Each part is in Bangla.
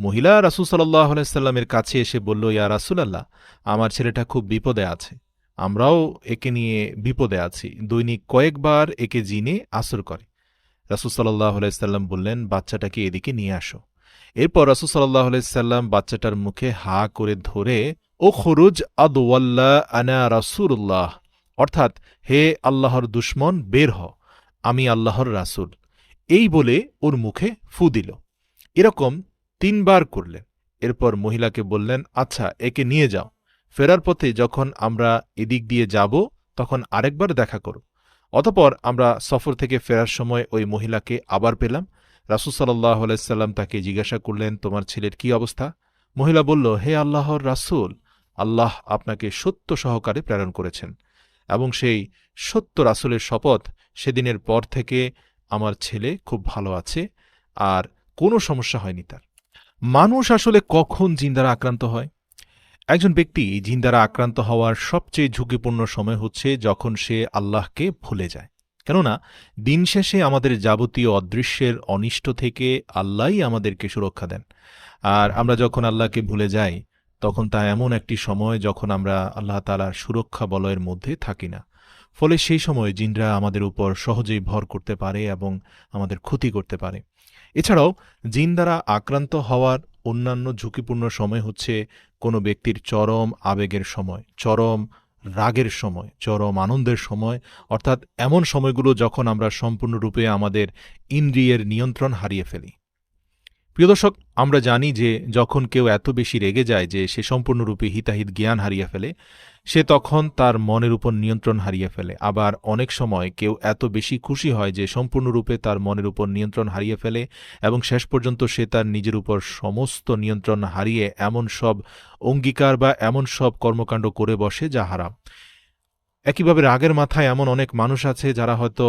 মহিলা রাসুল সাল্লাহ আলাইসাল্লামের কাছে এসে বলল, ইয়া রাসুলাল্লাহ, আমার ছেলেটা খুব বিপদে আছে। আমরাও একে নিয়ে বিপদে আছি। দৈনিক কয়েকবার একে জিনে আসর করে। রাসুল সাল্লাহ আলাইসাল্লাম বললেন, বাচ্চাটাকে এদিকে নিয়ে আসো। এরপর রাসুল সাল্লাহ আলাইসাল্লাম বাচ্চাটার মুখে হা করে ধরে ও খরুজ আদওয়াল্লা আনা রাসুল্লাহ অর্থাৎ, হে আল্লাহর দুশ্মন, বের হ, আমি আল্লাহর রাসুল। এই বলে ওর মুখে ফু দিল। এরকম তিনবার করলেন। এরপর মহিলাকে বললেন আচ্ছা একে নিয়ে যাও। ফেরার পথে যখন আমরা এদিক দিয়ে যাব, তখন আরেকবার দেখা করো। অতপর আমরা সফর থেকে ফেরার সময় ওই মহিলাকে আবার পেলাম। রাসুসাল্লাহ আলাইসাল্লাম তাকে জিজ্ঞাসা করলেন, তোমার ছেলের কি অবস্থা? মহিলা বলল, হে আল্লাহর রাসুল, আল্লাহ আপনাকে সত্য সহকারে প্রেরণ করেছেন এবং সেই সত্য রাসুলের শপথ সেদিনের পর থেকে আমার ছেলে খুব ভালো আছে আর কোনো সমস্যা হয়নি তার। মানুষ আসলে কখন জিন দ্বারা আক্রান্ত হয়? একজন ব্যক্তি জিন দ্বারা আক্রান্ত হওয়ার সবচেয়ে ঝুঁকিপূর্ণ সময় হচ্ছে যখন সে আল্লাহকে ভুলে যায়। কেননা, দিন শেষে আমাদের যাবতীয় অদৃশ্যের অনিষ্ট থেকে আল্লাহই আমাদেরকে সুরক্ষা দেন। আর আমরা যখন আল্লাহকে ভুলে যাই, তখন তা এমন একটি সময় যখন আমরা আল্লাহ তালার সুরক্ষা বলয়ের মধ্যে থাকি না। ফলে সেই সময় জিনরা আমাদের উপর সহজেই ভর করতে পারে এবং আমাদের ক্ষতি করতে পারে। এছাড়াও, জিন দ্বারা আক্রান্ত হওয়ার অন্যান্য ঝুঁকিপূর্ণ সময় হচ্ছে কোনো ব্যক্তির চরম আবেগের সময়, চরম রাগের সময়, চরম আনন্দের সময়। অর্থাৎ এমন সময়গুলো যখন আমরা সম্পূর্ণরূপে আমাদের ইন্দ্রিয়ের নিয়ন্ত্রণ হারিয়ে ফেলি। প্রিয় দর্শক, আমরা জানি যে যখন কেউ এত বেশি রেগে যায় যে সে সম্পূর্ণরূপে হিতাহিত জ্ঞান হারিয়ে ফেলে, সে তখন তার মনের উপর নিয়ন্ত্রণ হারিয়ে ফেলে। আবার অনেক সময় কেউ এত বেশি খুশি হয় যে সম্পূর্ণরূপে তার মনের উপর নিয়ন্ত্রণ হারিয়ে ফেলে এবং শেষ পর্যন্ত সে তার নিজের উপর সমস্ত নিয়ন্ত্রণ হারিয়ে এমন সব অঙ্গীকার বা এমন সব কর্মকাণ্ড করে বসে যা হারাম। একইভাবে রাগের মাথায় এমন অনেক মানুষ আছে যারা হয়তো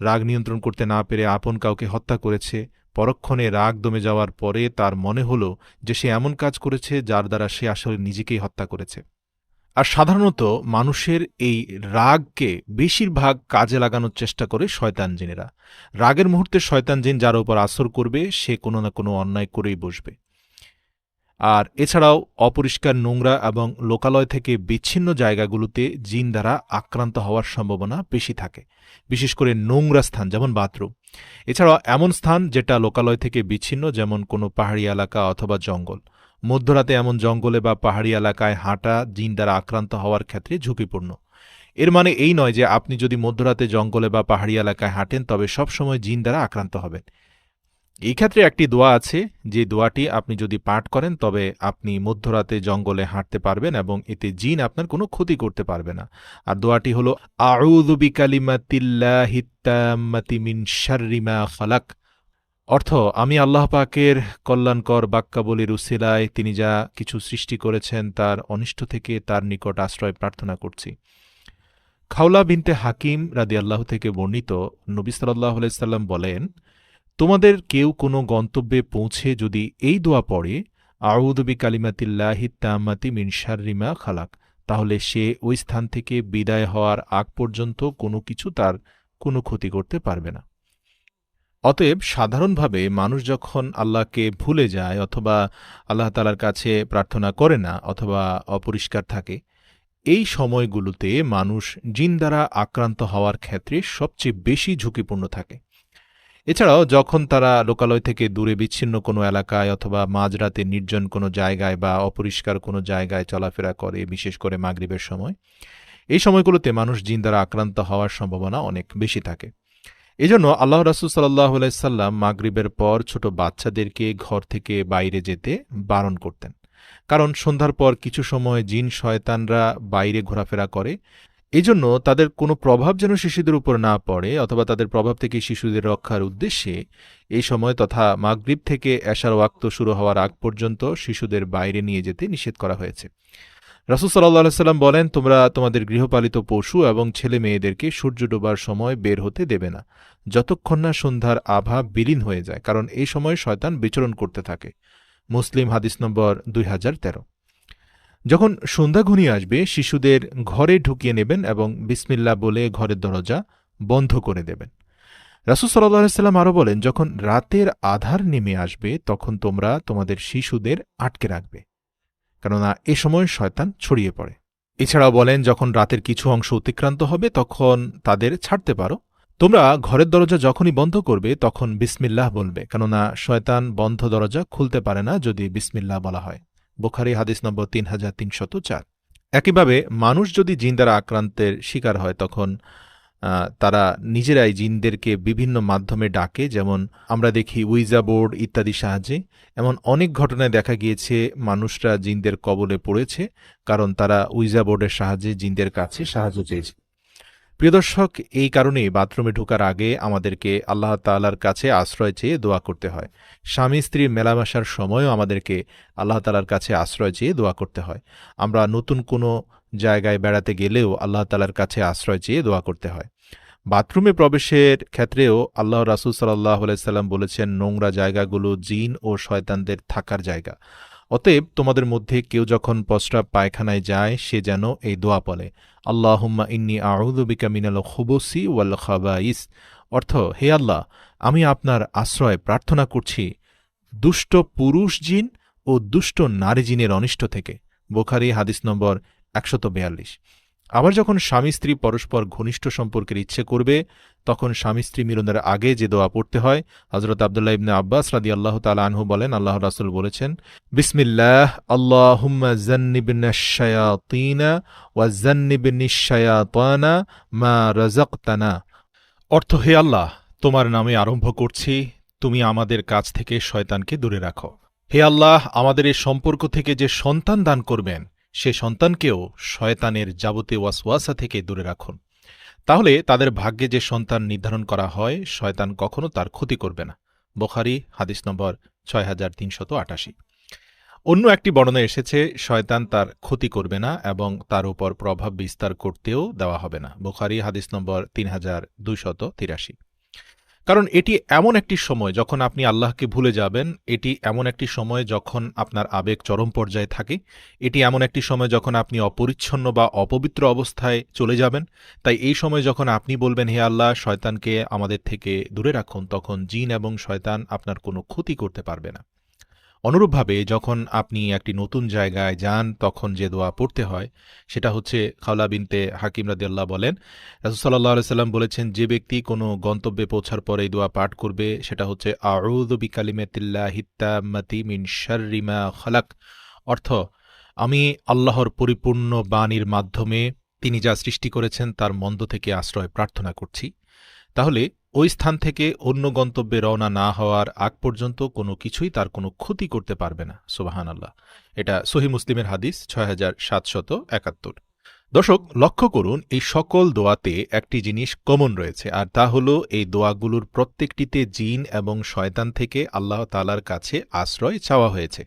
রাগ নিয়ন্ত্রণ করতে না পেরে আপন কাউকে হত্যা করেছে পরক্ষণে রাগ দমে যাওয়ার পরে তার মনে হল যে সে এমন কাজ করেছে যার দ্বারা সে আসলে নিজেকেই হত্যা করেছে। আর সাধারণত মানুষের এই রাগকে বেশিরভাগ কাজে লাগানোর চেষ্টা করে শয়তান জিনেরা। রাগের মুহূর্তে শয়তান জিন যার উপর আসর করবে, সে কোনো না কোনো অন্যায় করেই বসবে। আর এছাড়াও অপরিষ্কার নোংরা এবং লোকালয় থেকে বিচ্ছিন্ন জায়গাগুলোতে জিন দ্বারা আক্রান্ত হওয়ার সম্ভাবনা বেশি থাকে, বিশেষ করে নোংরা স্থান, যেমন বাথরুম। এছাড়াও এমন স্থান যেটা লোকালয় থেকে বিচ্ছিন্ন, যেমন কোনো পাহাড়ি এলাকা অথবা জঙ্গল। মধ্যরাতে এমন জঙ্গলে বা পাহাড়ি এলাকায় হাঁটা জিন দ্বারা আক্রান্ত হওয়ার ক্ষেত্রে ঝুঁকিপূর্ণ। এর মানে এই নয় যে আপনি যদি মধ্যরাতে জঙ্গলে বা পাহাড়ি এলাকায় হাঁটেন, তবে সবসময় জিন দ্বারা আক্রান্ত হবেন। এই ক্ষেত্রে একটি দোয়া আছে, যে দোয়াটি আপনি যদি পাঠ করেন, তবে আপনি মধ্যরাতে জঙ্গলে হাঁটতে পারবেন এবং এতে জিন আপনার কোনো ক্ষতি করতে পারবে না। আর দোয়াটি হল আউদুবি কালিমাতিল্লাহিত্তাম্মাতি মিন ফালাক অর্থ, আমি আল্লাহ পাকের কল্যাণকর বাক্যাবলীর উসিলায় তিনি যা কিছু সৃষ্টি করেছেন, তার অনিষ্ট থেকে তার নিকট আশ্রয় প্রার্থনা করছি। খাওলা বিনতে হাকিম রাদি আল্লাহ থেকে বর্ণিত নবী সাল্লাহ সাল্লাম বলেন তোমাদের কেউ কোনো গন্তব্যে পৌঁছে যদি এই দোয়া পড়ে আউদবি কালিমাতিল্লাহি তাম্মাতি মিন শাররিমা খালাক তাহলে সে ওই স্থান থেকে বিদায় হওয়ার আগ পর্যন্ত কোনো কিছু তার কোনো ক্ষতি করতে পারবে না। অতএব সাধারণভাবে মানুষ যখন আল্লাহকে ভুলে যায় অথবা আল্লাহ তালার কাছে প্রার্থনা করে না অথবা অপরিষ্কার থাকে, এই সময়গুলোতে মানুষ জিন দ্বারা আক্রান্ত হওয়ার ক্ষেত্রে সবচেয়ে বেশি ঝুঁকিপূর্ণ থাকে। এছাড়াও, যখন তারা লোকালয় থেকে দূরে বিচ্ছিন্ন কোনো এলাকায় অথবা মাঝরাতে নির্জন কোনো জায়গায় বা অপরিষ্কার কোনো জায়গায় চলাফেরা করে, বিশেষ করে মাগরীবের সময়, এই সময়গুলোতে মানুষ জিন দ্বারা আক্রান্ত হওয়ার সম্ভাবনা অনেক বেশি থাকে। এজন্য আল্লাহ রাসুল সাল্লাহ সাল্লাম মাগরিবের পর ছোট বাচ্চাদেরকে ঘর থেকে বাইরে যেতে বারণ করতেন। কারণ সন্ধ্যার পর কিছু সময় জিন শয়তানরা বাইরে ঘোরাফেরা করে এজন্য তাদের কোনো প্রভাব যেন শিশুদের উপর না পড়ে অথবা তাদের প্রভাব থেকে শিশুদের রক্ষার উদ্দেশ্যে এই সময় তথা মাগরিব থেকে এশার ওয়াক্ত শুরু হওয়ার আগ পর্যন্ত শিশুদের বাইরে নিয়ে যেতে নিষেধ করা হয়েছে। রাসুল সাল্লাহ সাল্লাম বলেন, তোমরা তোমাদের গৃহপালিত পশু এবং ছেলে মেয়েদেরকে সূর্য ডোবার সময় বের হতে দেবে না। যতক্ষণ না সন্ধ্যার আভা বিলীন হয়ে যায়, কারণ এই সময় শয়তান বিচরণ করতে থাকে। মুসলিম হাদিস নম্বর দুই হাজার তেরো। যখন সন্ধ্যা ঘনিয়ে আসবে, শিশুদের ঘরে ঢুকিয়ে নেবেন এবং বিসমিল্লা বলে ঘরের দরজা বন্ধ করে দেবেন। রাসুল সাল্লাম আরও বলেন, যখন রাতের আধার নেমে আসবে, তখন তোমরা তোমাদের শিশুদের আটকে রাখবে, কেননা এ সময় শয়তান ছড়িয়ে পড়ে। এছাড়াও বলেন, যখন রাতের কিছু অংশ অতিক্রান্ত হবে, তখন তাদের ছাড়তে পারো। তোমরা ঘরের দরজা যখনই বন্ধ করবে, তখন বিসমিল্লাহ বলবে, কেননা শয়তান বন্ধ দরজা খুলতে পারে না যদি বিসমিল্লাহ বলা হয়। বোখারি হাদিস নম্বর তিন হাজার তিনশত চার। একইভাবে মানুষ যদি জিন দ্বারা আক্রান্তের শিকার হয়, তখন তারা নিজেরাই জিনদেরকে বিভিন্ন মাধ্যমে ডাকে, যেমন আমরা দেখি উইজা বোর্ড ইত্যাদি সাহায্যে। এমন অনেক ঘটনায় দেখা গিয়েছে, মানুষরা জিনদের কবলে পড়েছে, কারণ তারা উইজা বোর্ডের সাহায্যে জিনদের কাছে সাহায্য চেয়েছে। প্রিয় দর্শক, এই কারণেই বাথরুমে ঢোকার আগে আমাদেরকে আল্লাহ তাআলার কাছে আশ্রয় চেয়ে দোয়া করতে হয়। স্বামী স্ত্রীর মেলামেশার সময়ও আমাদেরকে আল্লাহ তালার কাছে আশ্রয় চেয়ে দোয়া করতে হয়। আমরা নতুন কোনো জায়গায় বেড়াতে গেলেও আল্লাহ তালার কাছে আশ্রয় চেয়ে দোয়া করতে হয়। বাথরুমে প্রবেশের ক্ষেত্রেও আল্লাহ রাসুল সাল্লাহ সাল্লাম বলেছেন, নোংরা জায়গাগুলো জিন ও শয়তানদের থাকার জায়গা। অতএব তোমাদের মধ্যে কেউ যখন প্রস্রাব পায়খানায় যায়, সে যেন এই দোয়া বলে আল্লাহুম্মা ইন্নি আউদুবিকা মিনাল খুবসি ওয়াল খাবাইস। অর্থ, হে আল্লাহ, আমি আপনার আশ্রয় প্রার্থনা করছি দুষ্ট পুরুষ জিন ও দুষ্ট নারী জিনের অনিষ্ট থেকে। বোখারি হাদিস নম্বর একশত বেয়াল্লিশ। আবার যখন স্বামী স্ত্রী পরস্পর ঘনিষ্ঠ সম্পর্কের ইচ্ছে করবে, তখন স্বামী স্ত্রী মিলনের আগে যে দোয়া পড়তে হয় হজরত আবদুল্লাহ ইবনে আব্বাস রাদি আল্লাহ তালা আনহু বলেন আল্লাহ রাসুল বলেছেন, বিসমিল্লাহ শায়াতিনা ওয়া মা অর্থ, হে আল্লাহ, তোমার নামে আরম্ভ করছি, তুমি আমাদের কাছ থেকে শয়তানকে দূরে রাখো। হে আল্লাহ, আমাদের এই সম্পর্ক থেকে যে সন্তান দান করবেন সে সন্তানকেও শয়তানের যাবতীয় ওয়াসওয়াসা থেকে দূরে রাখুন। তাহলে তাদের ভাগ্যে যে সন্তান নির্ধারণ করা হয়, শয়তান কখনো তার ক্ষতি করবে না। বোখারি, হাদিস নম্বর ছয় হাজার তিনশত আটাশি। অন্য একটি বর্ণনা এসেছে, শয়তান তার ক্ষতি করবে না এবং তার উপর প্রভাব বিস্তার করতেও দেওয়া হবে না। বোখারি, হাদিস নম্বর তিন হাজার দুইশত তিরাশি। কারণ এটি এমন একটি সময় যখন আপনি আল্লাহকে ভুলে যাবেন, এটি এমন একটি সময় যখন আপনার আবেগ চরম পর্যায়ে থাকে, এটি এমন একটি সময় যখন আপনি অপরিচ্ছন্ন বা অপবিত্র অবস্থায় চলে যাবেন। তাই এই সময় যখন আপনি বলবেন, হে আল্লাহ, শয়তানকে আমাদের থেকে দূরে রাখুন, তখন জিন এবং শয়তান আপনার কোনো ক্ষতি করতে পারবে না। অনুরূপভাবে যখন আপনি একটি নতুন জায়গায় যান, তখন যে দোয়া পড়তে হয়, সেটা হচ্ছে খাওলা বিনতে হাকিম রাদিয়াল্লাহ বলেন রাসুসাল্লাহ সাল্লাম বলেছেন, যে ব্যক্তি কোনো গন্তব্যে পৌঁছার পরে এই দোয়া পাঠ করবে, সেটা হচ্ছে আউদ বিকালিমেতিল্লা হিত্তামাতি মিন শাররিমা খালাক। অর্থ, আমি আল্লাহর পরিপূর্ণ বাণীর মাধ্যমে তিনি যা সৃষ্টি করেছেন, তার মন্দ থেকে আশ্রয় প্রার্থনা করছি। তাহলে ওই স্থান থেকে অন্য গন্তব্যে রওনা না হওয়ার আগ পর্যন্ত কোনো কিছুই তার কোনো ক্ষতি করতে পারবে না সোবাহান আল্লাহ এটা সহি মুসলিমের হাদিস, ছয় হাজার সাতশত একাত্তর। দর্শক, লক্ষ্য করুন, এই সকল দোয়াতে একটি জিনিস কমন রয়েছে, আর তা হল এই দোয়াগুলোর প্রত্যেকটিতে জিন এবং শয়তান থেকে আল্লাহ তালার কাছে আশ্রয় চাওয়া হয়েছে।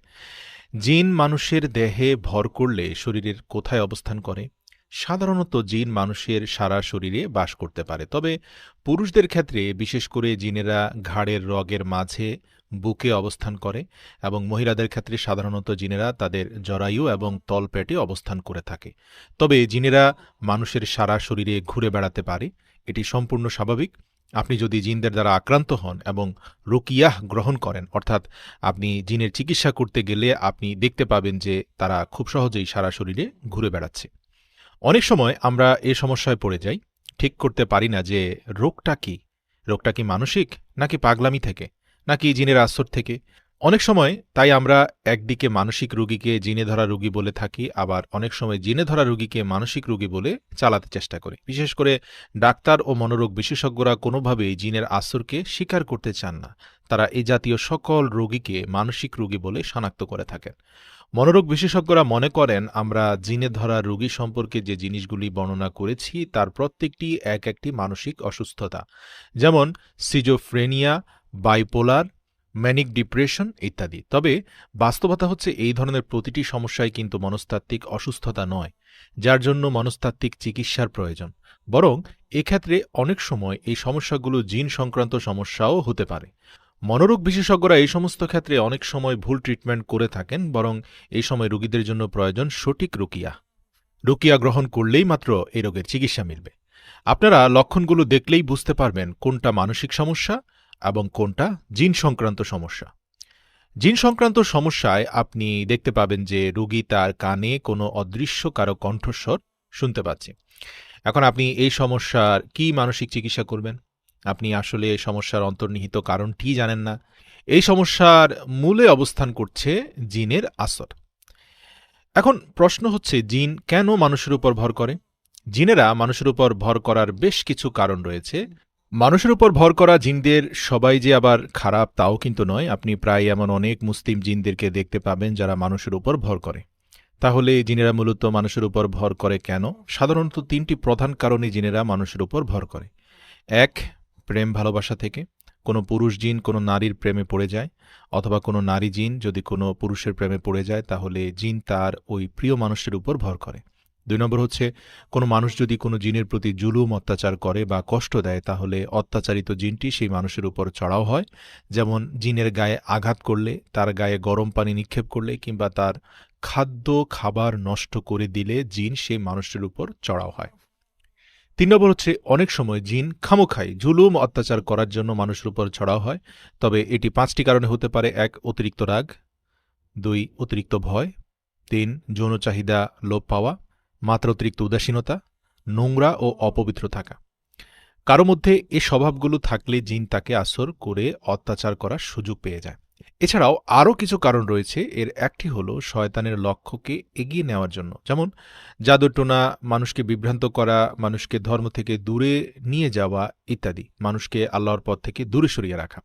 জিন মানুষের দেহে ভর করলে শরীরের কোথায় অবস্থান করে? সাধারণত জিন মানুষের সারা শরীরে বাস করতে পারে। তবে পুরুষদের ক্ষেত্রে, বিশেষ করে জিনেরা ঘাড়ের রগের মাঝে বুকে অবস্থান করে এবং মহিলাদের ক্ষেত্রে সাধারণত জিনেরা তাদের জরায়ু এবং তলপেটে অবস্থান করে থাকে। তবে জিনেরা মানুষের সারা শরীরে ঘুরে বেড়াতে পারে। এটি সম্পূর্ণ স্বাভাবিক। আপনি যদি জিনদের দ্বারা আক্রান্ত হন এবং রুকিয়াহ গ্রহণ করেন, অর্থাৎ আপনি জিনের চিকিৎসা করতে গেলে আপনি দেখতে পাবেন যে তারা খুব সহজেই সারা শরীরে ঘুরে বেড়াচ্ছে। অনেক সময় আমরা এ সমস্যায় পড়ে যাই, ঠিক করতে পারি না যে রোগটা কি? রোগটা কি মানসিক নাকি পাগলামি থেকে? নাকি জিনের আসর থেকে? অনেক সময় তাই আমরা একদিকে মানসিক রুগীকে জিনে ধরা রুগী বলে থাকি, আবার অনেক সময় জিনে ধরা রুগীকে মানসিক রুগী বলে চালাতে চেষ্টা করি। বিশেষ করে ডাক্তার ও মনোরোগ বিশেষজ্ঞরা কোনোভাবেই জিনের আসরকে স্বীকার করতে চান না। তারা এই জাতীয় সকল রোগীকে মানসিক রোগী বলে শনাক্ত করে থাকেন। মনোরোগ বিশেষজ্ঞরা মনে করেন, আমরা জিনে ধরা রোগী সম্পর্কে যে জিনিসগুলি বর্ণনা করেছি, তার প্রত্যেকটি এক একটি মানসিক অসুস্থতা। যেমন, সিজোফ্রেনিয়া, বাইপোলার, ম্যানিক ডিপ্রেশন ইত্যাদি। তবে বাস্তবতা হচ্ছে, এই ধরনের প্রতিটি সমস্যাই কিন্তু মনস্তাত্ত্বিক অসুস্থতা নয়, যার জন্য মনস্তাত্ত্বিক চিকিৎসার প্রয়োজন। বরং, এক্ষেত্রে অনেক সময় এই সমস্যাগুলো জিন সংক্রান্ত সমস্যাও হতে পারে। মনোরোগ বিশেষজ্ঞরা এই সমস্ত ক্ষেত্রে অনেক সময় ভুল ট্রিটমেন্ট করে থাকেন, বরং এই সময় রোগীদের জন্য প্রয়োজন সঠিক রুকিয়া। রুকিয়া গ্রহণ করলেই মাত্র এই রোগের চিকিৎসা মিলবে। আপনারা লক্ষণগুলো দেখলেই বুঝতে পারবেন কোনটা মানসিক সমস্যা এবং কোনটা জিন সংক্রান্ত সমস্যা। জিন সংক্রান্ত সমস্যায় আপনি দেখতে পাবেন যে রোগী তার কানে কোনো অদৃশ্য কারও কণ্ঠস্বর শুনতে পাচ্ছে। এখন আপনি এই সমস্যার কি মানসিক চিকিৎসা করবেন? আপনি আসলে এই সমস্যার অন্তর্নিহিত কারণটি জানেন না। এই সমস্যার মূলে অবস্থান করছে জিনের আসর। এখন প্রশ্ন হচ্ছে, জিন কেন মানুষের উপর ভর করে? জিনেরা মানুষের উপর ভর করার বেশ কিছু কারণ রয়েছে। মানুষের উপর ভর করা জিনদের সবাই যে আবার খারাপ তাও কিন্তু নয়। আপনি প্রায় এমন অনেক মুসলিম জিনদেরকে দেখতে পাবেন যারা মানুষের উপর ভর করে। তাহলে জিনেরা মূলত মানুষের উপর ভর করে কেন? সাধারণত তিনটি প্রধান কারণে জিনেরা মানুষের উপর ভর করে। এক প্রেম ভালোবাসা থেকে কোনো পুরুষ জিন কোনো নারীর প্রেমে পড়ে যায়, অথবা কোনো নারী জিন যদি কোনো পুরুষের প্রেমে পড়ে যায়, তাহলে জিন তার ওই প্রিয় মানুষের উপর ভর করে। দুই নম্বর হচ্ছে, কোনো মানুষ যদি কোনো জিনের প্রতি জুলুম, অত্যাচার করে বা কষ্ট দেয়, তাহলে অত্যাচারিত জিনটি সেই মানুষের উপর চড়াও হয়। যেমন জিনের গায়ে আঘাত করলে, তার গায়ে গরম পানি নিক্ষেপ করলে, কিংবা তার খাদ্য, খাবার নষ্ট করে দিলে জিন সেই মানুষের উপর চড়াও হয়। তিন নম্বর হচ্ছে অনেক সময় জিন খামোখাই জুলুম অত্যাচার করার জন্য মানুষের উপর ছড়াও হয়। তবে এটি পাঁচটি কারণে হতে পারে। এক, অতিরিক্ত রাগ। দুই, অতিরিক্ত ভয়। তিন, যৌন চাহিদা, লোপ পাওয়া। মাত্রা অতিরিক্ত উদাসীনতা, নোংরা ও অপবিত্র থাকা। কারও মধ্যে এ স্বভাবগুলো থাকলে জিন তাকে আসর করে অত্যাচার করার সুযোগ পেয়ে যায়। এছাড়াও আরও কিছু কারণ রয়েছে। এর একটি হলো শয়তানের লক্ষ্যকে এগিয়ে নেওয়ার জন্য। যেমন, জাদুটোনা, মানুষকে বিভ্রান্ত করা, মানুষকে ধর্ম থেকে দূরে নিয়ে যাওয়া ইত্যাদি। মানুষকে আল্লাহর পথ থেকে দূরে সরিয়ে রাখা।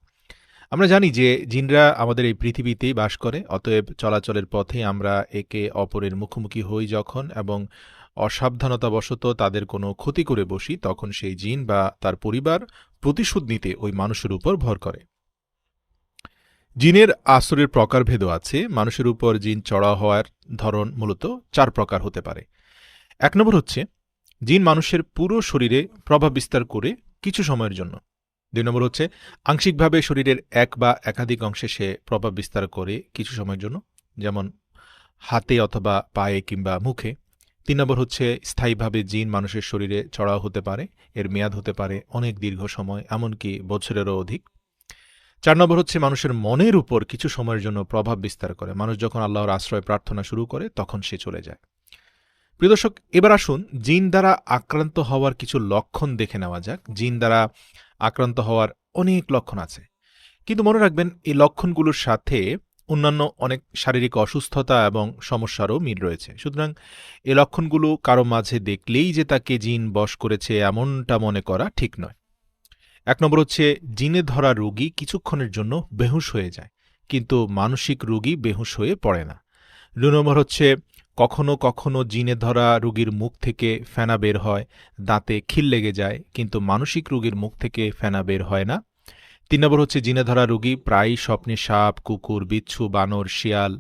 আমরা জানি যে জিনরা আমাদের এই পৃথিবীতেই বাস করে, অতএব চলাচলের পথে আমরা একে অপরের মুখোমুখি হই যখন এবং অসাবধানতাবশত তাদের কোনো ক্ষতি করে বসি, তখন সেই জিন বা তার পরিবার প্রতিশোধ নিতে ওই মানুষের উপর ভর করে। জিনের আসরের প্রকারভেদও আছে। মানুষের উপর জিন চড়া হওয়ার ধরন মূলত চার প্রকার হতে পারে। এক নম্বর হচ্ছে, জিন মানুষের পুরো শরীরে প্রভাব বিস্তার করে কিছু সময়ের জন্য। দুই নম্বর হচ্ছে, আংশিকভাবে শরীরের এক বা একাধিক অংশে সে প্রভাব বিস্তার করে কিছু সময়ের জন্য, যেমন হাতে অথবা পায়ে কিংবা মুখে। তিন নম্বর হচ্ছে, স্থায়ীভাবে জিন মানুষের শরীরে চড়াও হতে পারে, এর মেয়াদ হতে পারে অনেক দীর্ঘ সময়, এমনকি বছরেরও অধিক। চার নম্বর হচ্ছে মানুষের মনের উপর কিছু সময়ের জন্য প্রভাব বিস্তার করে। মানুষ যখন আল্লাহর আশ্রয় প্রার্থনা শুরু করে, তখন সে চলে যায়। প্রিয় দর্শক, এবার আসুন জিন দ্বারা আক্রান্ত হওয়ার কিছু লক্ষণ দেখে নেওয়া যাক। জিন দ্বারা আক্রান্ত হওয়ার অনেক লক্ষণ আছে। কিন্তু মনে রাখবেন, এই লক্ষণগুলোর সাথে অন্যান্য অনেক শারীরিক অসুস্থতা এবং সমস্যারও মিল রয়েছে। সুতরাং এই লক্ষণগুলো কারও মাঝে দেখলেই যে তাকে জিন বশ করেছে এমনটা মনে করা ঠিক নয়। এক নম্বর হচ্ছে, জিনে ধরা রোগী কিছুক্ষণের জন্য বেহুশ হয়ে যায়, কিন্তু মানসিক রোগী বেহুশ হয়ে পড়ে না। দু নম্বর হচ্ছে, কখনো কখনো জিনে ধরা রোগীর মুখ থেকে ফেনা বের হয়, দাঁতে খিল লেগে যায়, কিন্তু মানসিক রোগীর মুখ থেকে ফেনা বের হয় না। তিন নম্বর হচ্ছে, জিনে ধরা রোগী প্রায়ই স্বপ্নে সাপ, কুকুর, বিচ্ছু, বানর, শিয়াল,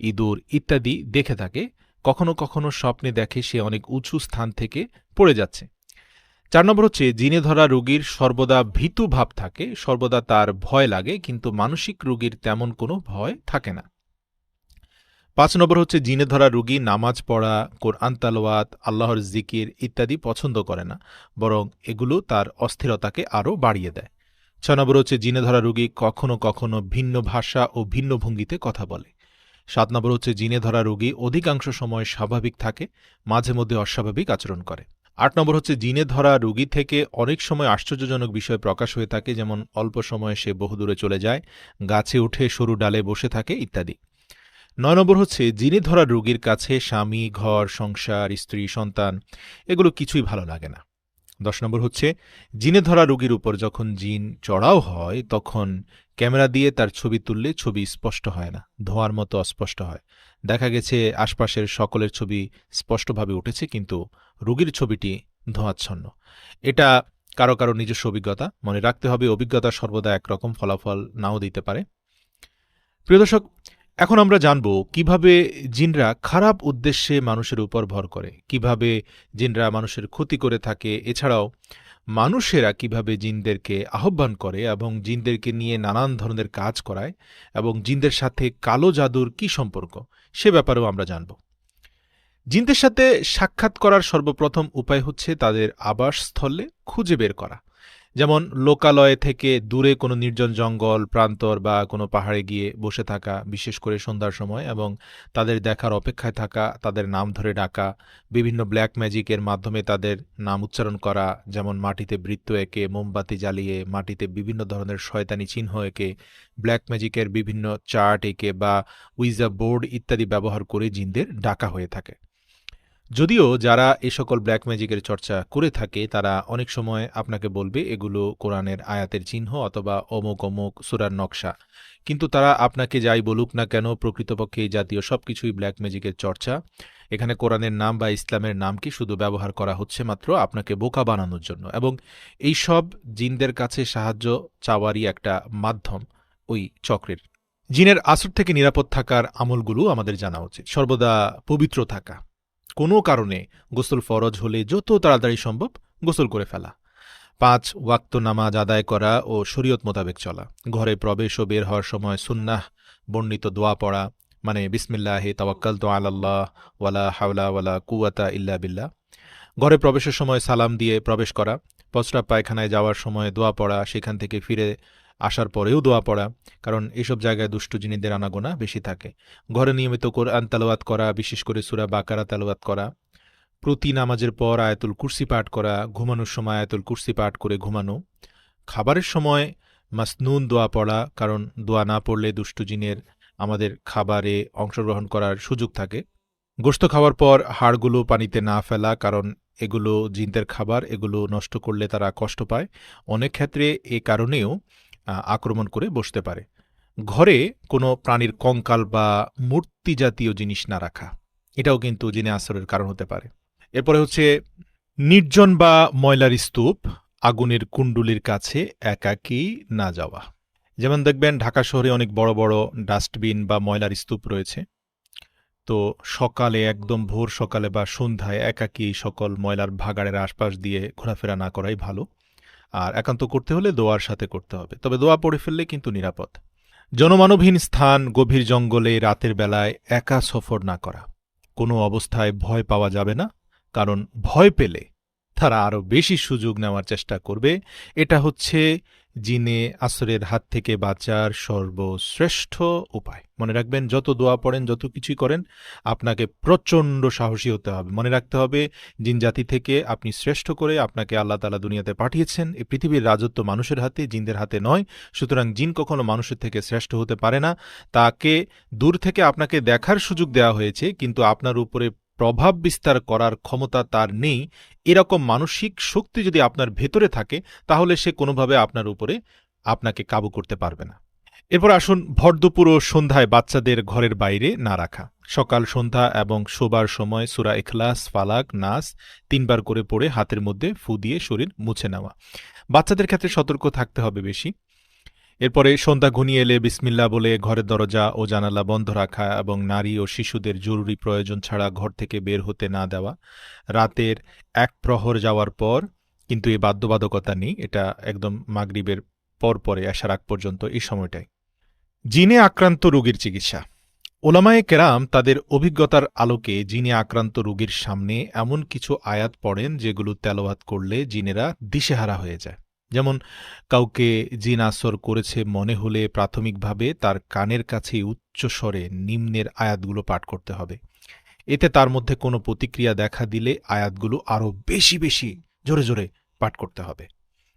ইঁদুর ইত্যাদি দেখে থাকে। কখনো কখনো স্বপ্নে দেখে সে অনেক উঁচু স্থান থেকে পড়ে যাচ্ছে। চার নম্বর হচ্ছে, জিনে ধরা রোগীর সর্বদা ভীতু ভাব থাকে, সর্বদা তার ভয় লাগে, কিন্তু মানসিক রোগীর তেমন কোনো ভয় থাকে না। পাঁচ নম্বর হচ্ছে, জিনে ধরা রুগী নামাজ পড়া, কোরআন তালোয়াত আল্লাহর জিকির ইত্যাদি পছন্দ করে না, বরং এগুলো তার অস্থিরতাকে আরও বাড়িয়ে দেয়। ছয় নম্বর হচ্ছে, জিনে ধরা রুগী কখনো কখনো ভিন্ন ভাষা ও ভিন্ন ভঙ্গিতে কথা বলে। সাত নম্বর হচ্ছে, জিনে ধরা রোগী অধিকাংশ সময় স্বাভাবিক থাকে, মাঝে মধ্যে অস্বাভাবিক আচরণ করে। আট নম্বর হচ্ছে, জিনে ধরা রোগী থেকে অনেক সময় আশ্চর্যজনক বিষয় প্রকাশ হয়ে থাকে, যেমন অল্প সময়ে সে বহুদূরে চলে যায়, গাছে উঠে সরু ডালে বসে থাকে ইত্যাদি। নয় নম্বর হচ্ছে, জিনে ধরা রোগীর কাছে স্বামী, ঘর, সংসার, স্ত্রী, সন্তান, এগুলো কিছুই ভালো লাগে না। দশ নম্বর হচ্ছে, জিনে ধরা রোগীর উপর যখন জিন চড়াও হয়, তখন ক্যামেরা দিয়ে তার ছবি তুললে ছবি স্পষ্ট হয় না, ধোঁয়ার মতো অস্পষ্ট হয়। দেখা গেছে, আশপাশের সকলের ছবি স্পষ্টভাবে উঠেছে, কিন্তু রোগীর ছবিটি ধোঁয়াচ্ছন্ন। এটা কারও কারও নিজস্ব অভিজ্ঞতা, মনে রাখতে হবে অভিজ্ঞতা সর্বদা একরকম ফলাফল নাও দিতে পারে। প্রিয় দর্শক, এখন আমরা জানব কীভাবে জিনরা খারাপ উদ্দেশ্যে মানুষের উপর ভর করে, কীভাবে জিনরা মানুষের ক্ষতি করে থাকে, এছাড়াও মানুষেরা কীভাবে জিনদেরকে আহ্বান করে এবং জিনদেরকে নিয়ে নানান ধরনের কাজ করায় এবং জিনদের সাথে কালো জাদুর কি সম্পর্ক, সে ব্যাপারেও আমরা জানব। জিনদের সাথে সাক্ষাৎ করার সর্বপ্রথম উপায় হচ্ছে তাদের আবাসস্থলে খুঁজে বের করা। যেমন লোকালয় থেকে দূরে কোনো নির্জন জঙ্গল, প্রান্তর বা কোনো পাহাড়ে গিয়ে বসে থাকা, বিশেষ করে সন্ধ্যার সময় এবং তাদের দেখার অপেক্ষায় থাকা, তাদের নাম ধরে ডাকা, বিভিন্ন ব্ল্যাক ম্যাজিকের মাধ্যমে তাদের নাম উচ্চারণ করা, যেমন মাটিতে বৃত্ত এঁকে, মোমবাতি জ্বালিয়ে, মাটিতে বিভিন্ন ধরনের শয়তানি চিহ্ন এঁকে, ব্ল্যাক ম্যাজিকের বিভিন্ন চার্ট এঁকে বা উইজা বোর্ড ইত্যাদি ব্যবহার করে জিনদের ডাকা হয়ে থাকে। যদিও যারা এই সকল ব্ল্যাক ম্যাজিকের চর্চা করে থাকে, তারা অনেক সময় আপনাকে বলবে, এগুলো কোরআনের আয়াতের চিহ্ন অথবা অমুক অমুক সুরার নকশা। কিন্তু তারা আপনাকে যাই বলুক না কেন, প্রকৃতপক্ষে এই জাতীয় সব কিছুই ব্ল্যাক ম্যাজিকের চর্চা। এখানে কোরআনের নাম বা ইসলামের নামকে শুধু ব্যবহার করা হচ্ছে মাত্র আপনাকে বোকা বানানোর জন্য। এবং এই সব জিনদের কাছে সাহায্য চাওয়ারই একটা মাধ্যম ওই চক্রের। জিনের আসর থেকে নিরাপদ থাকার আমলগুলো আমাদের জানা উচিত। সর্বদা পবিত্র থাকা। কোনো কারণে গোসল ফরজ হলে যত তাড়াতাড়ি সম্ভব গোসল করে ফেলা। পাঁচ, ওয়াক্ত নামাজ আদায় করা ও শরীয়ত মোতাবেক চলা। ঘরে প্রবেশ ও বের হওয়ার সময় সুন্নাহ, বর্ণিত দোয়া পড়া মানে বিসমিল্লাহে তাওয়াক্কাল তো আল্লাহ ওয়ালা হাওলা ওয়ালা কুয়াতা ইল্লা বিল্লাহ। ঘরে প্রবেশের সময় সালাম দিয়ে প্রবেশ করা। পচরা পায়খানায় যাওয়ার সময় দোয়া পড়া, সেখান থেকে ফিরে আসার পরেও দোয়া পড়া, কারণ এসব জায়গায় দুষ্টু জিনিসদের আনাগোনা বেশি থাকে। ঘরে নিয়মিত কোরআন তালোয়াত করা, বিশেষ করে সুরা বাকারা তালোয়াত করা, প্রতি নামাজের পর আয়াতুল কুরসি পাঠ করা, ঘুমানোর সময় আয়াতুল কুরসি পাঠ করে ঘুমানো, খাবারের সময় মাসনুন দোয়া পড়া, কারণ দোয়া না পড়লে দুষ্টু জিনের আমাদের খাবারে অংশগ্রহণ করার সুযোগ থাকে। গোস্ত খাওয়ার পর হাড়গুলো পানিতে না ফেলা, কারণ এগুলো জিনদের খাবার, এগুলো নষ্ট করলে তারা কষ্ট পায়। অনেক ক্ষেত্রে এ কারণেও আক্রমণ করে বসতে পারে। ঘরে কোনো প্রাণীর কঙ্কাল বা মূর্তি জাতীয় জিনিস না রাখা। এটাও কিন্তু জিনে আসরের কারণ হতে পারে। এরপরে হচ্ছে, নির্জন বা ময়লার স্তূপ আগুনের কুণ্ডুলির কাছে একাকী না যাওয়া। যেমন দেখবেন, ঢাকা শহরে অনেক বড় বড় ডাস্টবিন বা ময়লার স্তূপ রয়েছে। তো সকালে, একদম ভোর সকালে বা সন্ধ্যায় একাকী সকল ময়লার ভাগাড়ের আশপাশ দিয়ে ঘোরাফেরা না করাই ভালো। আর একান্ত করতে হলে দোয়ার সাথে করতে হবে। তবে দোয়া পড়ে ফেললে কিন্তু নিরাপদ। জনমানবহীন স্থান, গভীর জঙ্গলে রাতের বেলায় একা সফর না করা। কোনো অবস্থায় ভয় পাওয়া যাবে না, কারণ ভয় পেলে তারা আরও বেশি সুযোগ নেওয়ার চেষ্টা করবে। এটা হচ্ছে জিনে আসরের হাত থেকে বাঁচার সর্বশ্রেষ্ঠ উপায়। মনে রাখবেন, যত দোয়া পড়েন, যত কিছুই করেন, আপনাকে প্রচণ্ড সাহসী হতে হবে। মনে রাখতে হবে, জিন জাতি থেকে আপনি শ্রেষ্ঠ করে আপনাকে আল্লাহ তালা দুনিয়াতে পাঠিয়েছেন। এই পৃথিবীর রাজত্ব মানুষের হাতে, জিনদের হাতে নয়। সুতরাং জিন কখনো মানুষের থেকে শ্রেষ্ঠ হতে পারে না। তাকে দূর থেকে আপনাকে দেখার সুযোগ দেওয়া হয়েছে, কিন্তু আপনার উপরে প্রভাব বিস্তার করার ক্ষমতা তার নেই। এরকম মানসিক শক্তি যদি আপনার ভেতরে থাকে, তাহলে সে কোনোভাবে আপনার উপরে আপনাকে কাবু করতে পারবে না। এরপর আসুন ভরদুপুর ও সন্ধ্যায় বাচ্চাদের ঘরের বাইরে না রাখা। সকাল সন্ধ্যা এবং শোবার সময় সুরা এখলাস ফালাক, নাস তিনবার করে পড়ে হাতের মধ্যে ফু দিয়ে শরীর মুছে নেওয়া। বাচ্চাদের ক্ষেত্রে সতর্ক থাকতে হবে বেশি। এরপরে সন্ধ্যা ঘনিয়ে এলে বিসমিল্লা বলে ঘরের দরজা ও জানালা বন্ধ রাখা এবং নারী ও শিশুদের জরুরি প্রয়োজন ছাড়া ঘর থেকে বের হতে না দেওয়া। রাতের এক প্রহর যাওয়ার পর কিন্তু এই বাধ্যবাধকতা নেই, এটা একদম মাগরিবের পর পরে আসার আগ পর্যন্ত এই সময়টাই। জিনে আক্রান্ত রোগীর চিকিৎসা। ওলামায়ে কেরাম তাদের অভিজ্ঞতার আলোকে জিনে আক্রান্ত রোগীর সামনে এমন কিছু আয়াত পড়েন যেগুলো তেলাওয়াত করলে জিনেরা দিশেহারা হয়ে যায়। যেমন, কাউকে জিন আসর করেছে মনে হলে প্রাথমিকভাবে তার কানের কাছে উচ্চ স্বরে নিম্নের আয়াতগুলো পাঠ করতে হবে। এতে তার মধ্যে কোনো প্রতিক্রিয়া দেখা দিলে আয়াতগুলো আরও বেশি বেশি জোরে জোরে পাঠ করতে হবে।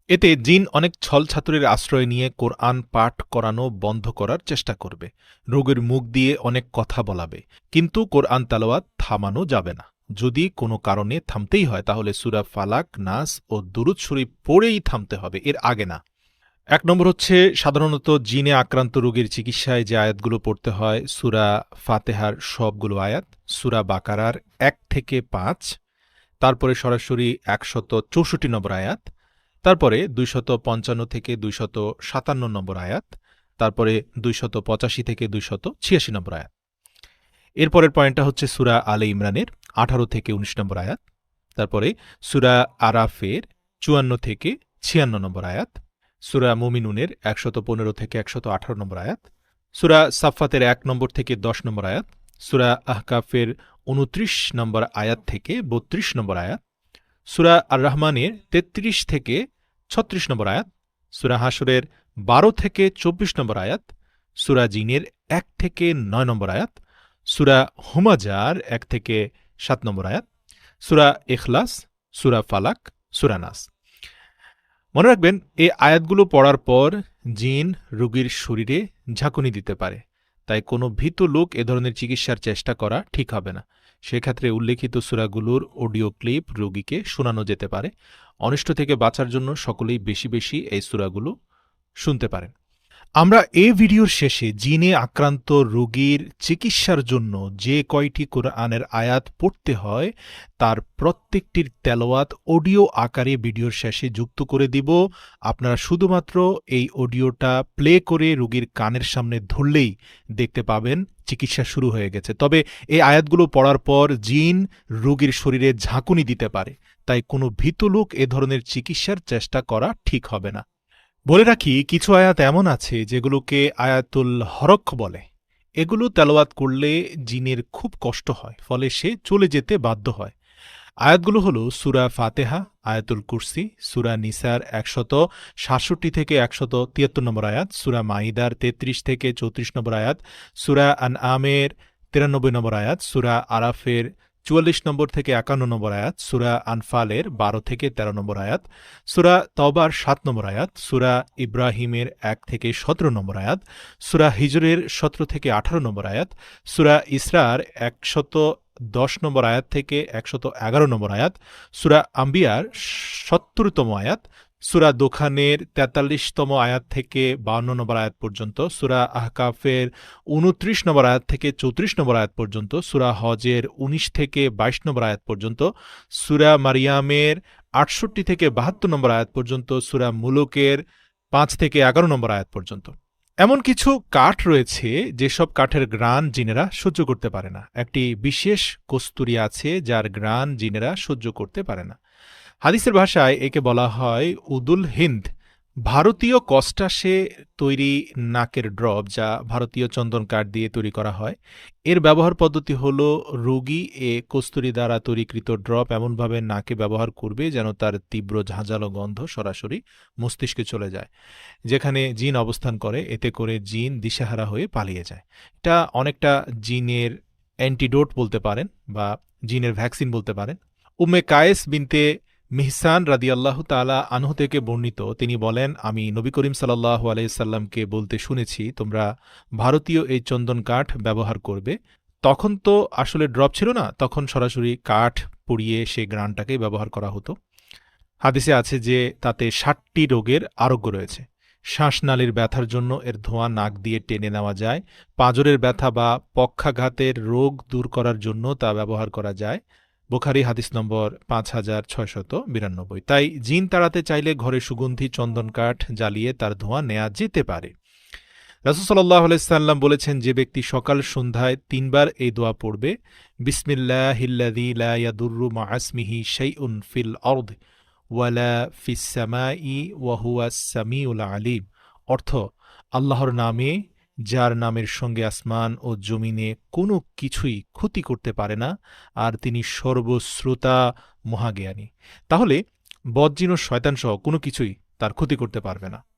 এতে জিন অনেক ছল ছাত্রের আশ্রয় নিয়ে কোরআন পাঠ করানো বন্ধ করার চেষ্টা করবে। রোগের মুখ দিয়ে অনেক কথা বলাবে, কিন্তু কোরআন তালোয়াত থামানো যাবে না। যদি কোনো কারণে থামতেই হয়, তাহলে সুরা ফালাক, নাস ও দুরুদ শরীফ পড়েই থামতে হবে, এর আগে না। এক নম্বর হচ্ছে, সাধারণত জিনে আক্রান্ত রোগীর চিকিৎসায় যে আয়াতগুলো পড়তে হয়, সুরা ফাতেহার সবগুলো আয়াত, সুরা বাকারার এক থেকে পাঁচ, তারপরে সরাসরি একশত চৌষট্টি নম্বর আয়াত, তারপরে দুইশত পঞ্চান্ন থেকে দুইশত সাতান্ন নম্বর আয়াত, তারপরে দুইশত পঁচাশি থেকে দুইশত ছিয়াশি নম্বর আয়াত। এরপরের পয়েন্টটা হচ্ছে সুরা আলে ইমরানের। আঠারো থেকে উনিশ নম্বর আয়াত, তারপরে সুরা আরাফের চুয়ান্ন থেকে ছিয়ান্ন নম্বর আয়াত, সুরা মুমিনুনের একশত পনেরো থেকে একশত আঠারো নম্বর আয়াত, সুরা সাফাতের এক নম্বর থেকে দশ নম্বর আয়াত, সুরা আহকাফের উনত্রিশ নম্বর আয়াত থেকে বত্রিশ নম্বর আয়াত, সুরা আর রহমানের তেত্রিশ থেকে ছত্রিশ নম্বর আয়াত, সুরা হাসুরের বারো থেকে চব্বিশ নম্বর আয়াত, সুরা জিনের এক থেকে নয় নম্বর আয়াত, সুরা হুমাজার এক থেকে সাত নম্বর আয়াত, সুরা এখলাস সুরা ফালাক সুরানাস মনে রাখবেন, এই আয়াতগুলো পড়ার পর জিন রোগীর শরীরে ঝাঁকুনি দিতে পারে। তাই কোনো ভীত লোক এ ধরনের চিকিৎসার চেষ্টা করা ঠিক হবে না। সেক্ষেত্রে উল্লেখিত সুরাগুলোর অডিও ক্লিপ রোগীকে শোনানো যেতে পারে। অনিষ্ট থেকে বাঁচার জন্য সকলেই বেশি বেশি এই সুরাগুলো শুনতে পারেন। আমরা এ ভিডিওর শেষে জিনে আক্রান্ত রোগীর চিকিৎসার জন্য যে কয়টি কোরআনের আয়াত পড়তে হয়, তার প্রত্যেকটির তেলোয়াত অডিও আকারে ভিডিওর শেষে যুক্ত করে দিব। আপনারা শুধুমাত্র এই অডিওটা প্লে করে রোগীর কানের সামনে ধরলেই দেখতে পাবেন চিকিৎসা শুরু হয়ে গেছে। তবে এই আয়াতগুলো পড়ার পর জিন রোগীর শরীরে ঝাঁকুনি দিতে পারে, তাই কোনো ভীত লোক এ ধরনের চিকিৎসার চেষ্টা করা ঠিক হবে না। বলে রাখি, কিছু আয়াত এমন আছে যেগুলোকে আয়াতুল হরক্ষ বলে। এগুলো তেলাওয়াত করলে জিনের খুব কষ্ট হয়, ফলে সে চলে যেতে বাধ্য হয়। আয়াতগুলো হল সুরা ফাতেহা, আয়াতুল কুরসি, সুরা নিসার একশত সাতষট্টি থেকে একশত তিয়াত্তর নম্বর আয়াত, সুরা মাইদার তেত্রিশ থেকে চৌত্রিশ নম্বর আয়াত, সুরা আন আমের তিরানব্বই নম্বর আয়াত, সুরা আরাফের চুয়াল্লিশ নম্বর থেকে একান্ন নম্বর আয়াত, সুরা আনফালের বারো থেকে ১৩ নম্বর আয়াত, সুরা তবার সাত নম্বর আয়াত, সুরা ইব্রাহিমের এক থেকে সতেরো নম্বর আয়াত, সুরা হিজরের সতেরো থেকে আঠারো নম্বর আয়াত, সুরা ইসরার একশত দশ নম্বর আয়াত থেকে একশত এগারো নম্বর আয়াত, সুরা আম্বিয়ার সত্তরতম আয়াত সুরা দোখানের তেতাল্লিশতম আয়াত থেকে বাউন্ন নম্বর আয়াত পর্যন্ত, সুরা আহকাফের উনত্রিশ নম্বর আয়াত থেকে চৌত্রিশ নম্বর আয়াত পর্যন্ত, সুরা হজের ১৯ থেকে ২২ নম্বর আয়াত পর্যন্ত, সুরা মারিয়ামের আটষট্টি থেকে বাহাত্তর নম্বর আয়াত পর্যন্ত, সুরা মুলুকের পাঁচ থেকে এগারো নম্বর আয়াত পর্যন্ত। এমন কিছু কাঠ রয়েছে যেসব কাঠের গ্রান জিনেরা সহ্য করতে পারে না। একটি বিশেষ কস্তুরি আছে যার গ্রান জিনেরা সহ্য করতে পারে না। হাদিসের ভাষায় একে বলা হয় উদুল হিন্দ। ভারতীয় কষ্টাসে তৈরি নাকের ড্রপ, যা ভারতীয় চন্দন কাঠ দিয়ে তৈরি করা হয়। এর ব্যবহার পদ্ধতি হল, রোগী এ কস্তুরি দ্বারা তৈরিকৃত ড্রপ এমনভাবে নাকে ব্যবহার করবে যেন তার তীব্র ঝাঁঝালো গন্ধ সরাসরি মস্তিষ্কে চলে যায়, যেখানে জিন অবস্থান করে। এতে করে জিন দিশাহারা হয়ে পালিয়ে যায়। এটা অনেকটা জিনের অ্যান্টিডোট বলতে পারেন বা জিনের ভ্যাকসিন বলতে পারেন। উম্মে কায়েস বিনতে মিহসান রাদি আল্লাহ তালা আনহু থেকে বর্ণিত, তিনি বলেন, আমি নবী করিম সাল্লাহ আলাইসাল্লামকে বলতে শুনেছি, তোমরা ভারতীয় এই চন্দন কাঠ ব্যবহার করবে। তখন তো আসলে ড্রপ ছিল না, তখন সরাসরি কাঠ পুড়িয়ে সে গ্রানটাকে ব্যবহার করা হতো। হাদিসে আছে যে, তাতে ষাটটি রোগের আরোগ্য রয়েছে। শ্বাসনালীর ব্যথার জন্য এর ধোঁয়া নাক দিয়ে টেনে নেওয়া যায়। পাঁজরের ব্যথা বা পক্ষাঘাতের রোগ দূর করার জন্য তা ব্যবহার করা যায়। বোখারি হাদিস নম্বর পাঁচ হাজার ছয়শত বিরানব্বই। তাই জিন তাড়াতে চাইলে ঘরে সুগন্ধি, চন্দন কাঠ জ্বালিয়ে তার ধোঁয়া নেওয়া যেতে পারে। রাসুসাল্লাহ আলাইসাল্লাম বলেছেন, যে ব্যক্তি সকাল সন্ধ্যায় তিনবার এই দোয়া পড়বে বিসমিল্লাহিল্লাদি লা ইয়াদুররু মাআসমিহি শাইউন ফিল আরদ ওয়ালা ফিস সামাই ওয়া হুয়া সামিউল আলিম। অর্থ, আল্লাহর নামে যার নামের সঙ্গে আসমান ও জমিনে কোনো কিছুই ক্ষতি করতে পারে না, আর তিনি সর্বশ্রোতা মহাজ্ঞানী। তাহলে বজ্জিন ও শয়তানসহ কোনো কিছুই তার ক্ষতি করতে পারবে না।